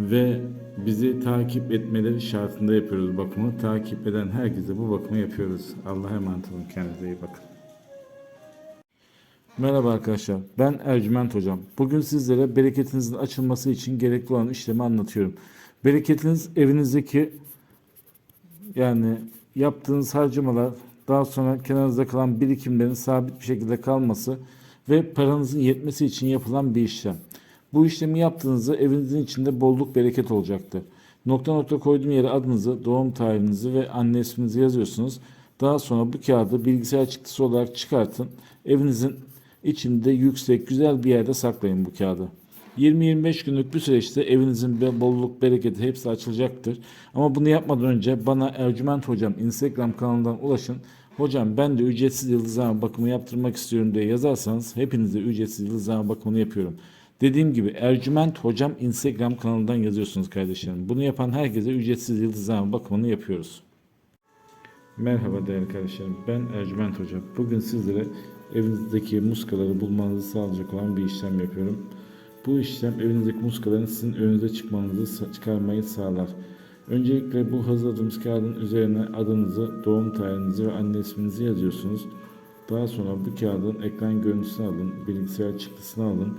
Ve bizi takip etmeleri şartında yapıyoruz bakımı. Takip eden herkese bu bakımı yapıyoruz. Allah'a emanet olun. Kendinize iyi bakın. Merhaba arkadaşlar. Ben Ercüment Hocam. Bugün sizlere bereketinizin açılması için gerekli olan işlemi anlatıyorum. Bereketiniz evinizdeki yani yaptığınız harcamalar daha sonra kenarınızda kalan birikimlerin sabit bir şekilde kalması ve paranızın yetmesi için yapılan bir işlem. Bu işlemi yaptığınızda evinizin içinde bolluk bereket olacaktır. Nokta nokta koyduğum yere adınızı, doğum tarihinizi ve anne isminizi yazıyorsunuz. Daha sonra bu kağıdı bilgisayar çıktısı olarak çıkartın. Evinizin içinde yüksek, güzel bir yerde saklayın bu kağıdı. 20-25 günlük bir süreçte evinizin bolluk, bereketi hepsi açılacaktır. Ama bunu yapmadan önce bana Ercüment Hocam Instagram kanalından ulaşın. Hocam ben de ücretsiz yıldızlama bakımı yaptırmak istiyorum diye yazarsanız hepinize ücretsiz yıldızlama bakımını yapıyorum. Dediğim gibi Ercüment Hocam Instagram kanalından yazıyorsunuz kardeşlerim. Bunu yapan herkese ücretsiz yıldızlama bakımını yapıyoruz. Merhaba değerli kardeşlerim. Ben Ercüment Hoca. Bugün sizlere evinizdeki muskaları bulmanızı sağlayacak olan bir işlem yapıyorum. Bu işlem evinizdeki muskaların sizin önünüze çıkmanızı çıkarmayı sağlar. Öncelikle bu hazırladığımız kağıdın üzerine adınızı, doğum tarihinizi ve anne isminizi yazıyorsunuz. Daha sonra bu kağıdın ekran görüntüsünü alın, bilgisayar çıktısını alın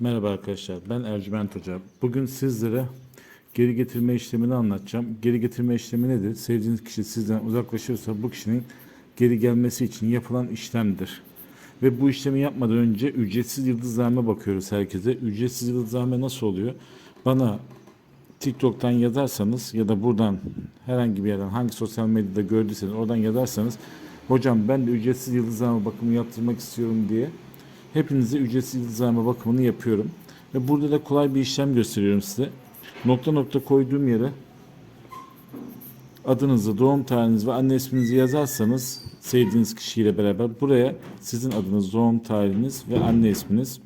Merhaba arkadaşlar, ben Ercüment Hoca. Bugün sizlere geri getirme işlemini anlatacağım. Geri getirme işlemi nedir? Sevdiğiniz kişi sizden uzaklaşırsa bu kişinin geri gelmesi için yapılan işlemdir. Ve bu işlemi yapmadan önce ücretsiz yıldızlarına bakıyoruz herkese. Ücretsiz yıldızlarına nasıl oluyor? Bana TikTok'tan yazarsanız ya da buradan herhangi bir yerden hangi sosyal medyada gördüyseniz oradan yazarsanız hocam ben de ücretsiz yıldızlama bakımı yaptırmak istiyorum diye hepinize ücretsiz yıldızlama bakımını yapıyorum. Ve burada da kolay bir işlem gösteriyorum size. Nokta nokta koyduğum yere adınızı, doğum tarihinizi ve anne isminizi yazarsanız sevdiğiniz kişiyle beraber buraya sizin adınız, doğum tarihiniz ve anne isminiz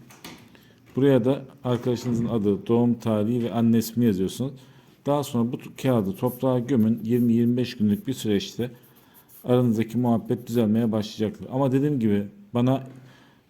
Buraya da arkadaşınızın adı, doğum tarihi ve anne ismini yazıyorsunuz. Daha sonra bu kağıdı toprağa gömün. 20-25 günlük bir süreçte aranızdaki muhabbet düzelmeye başlayacaktır. Ama dediğim gibi bana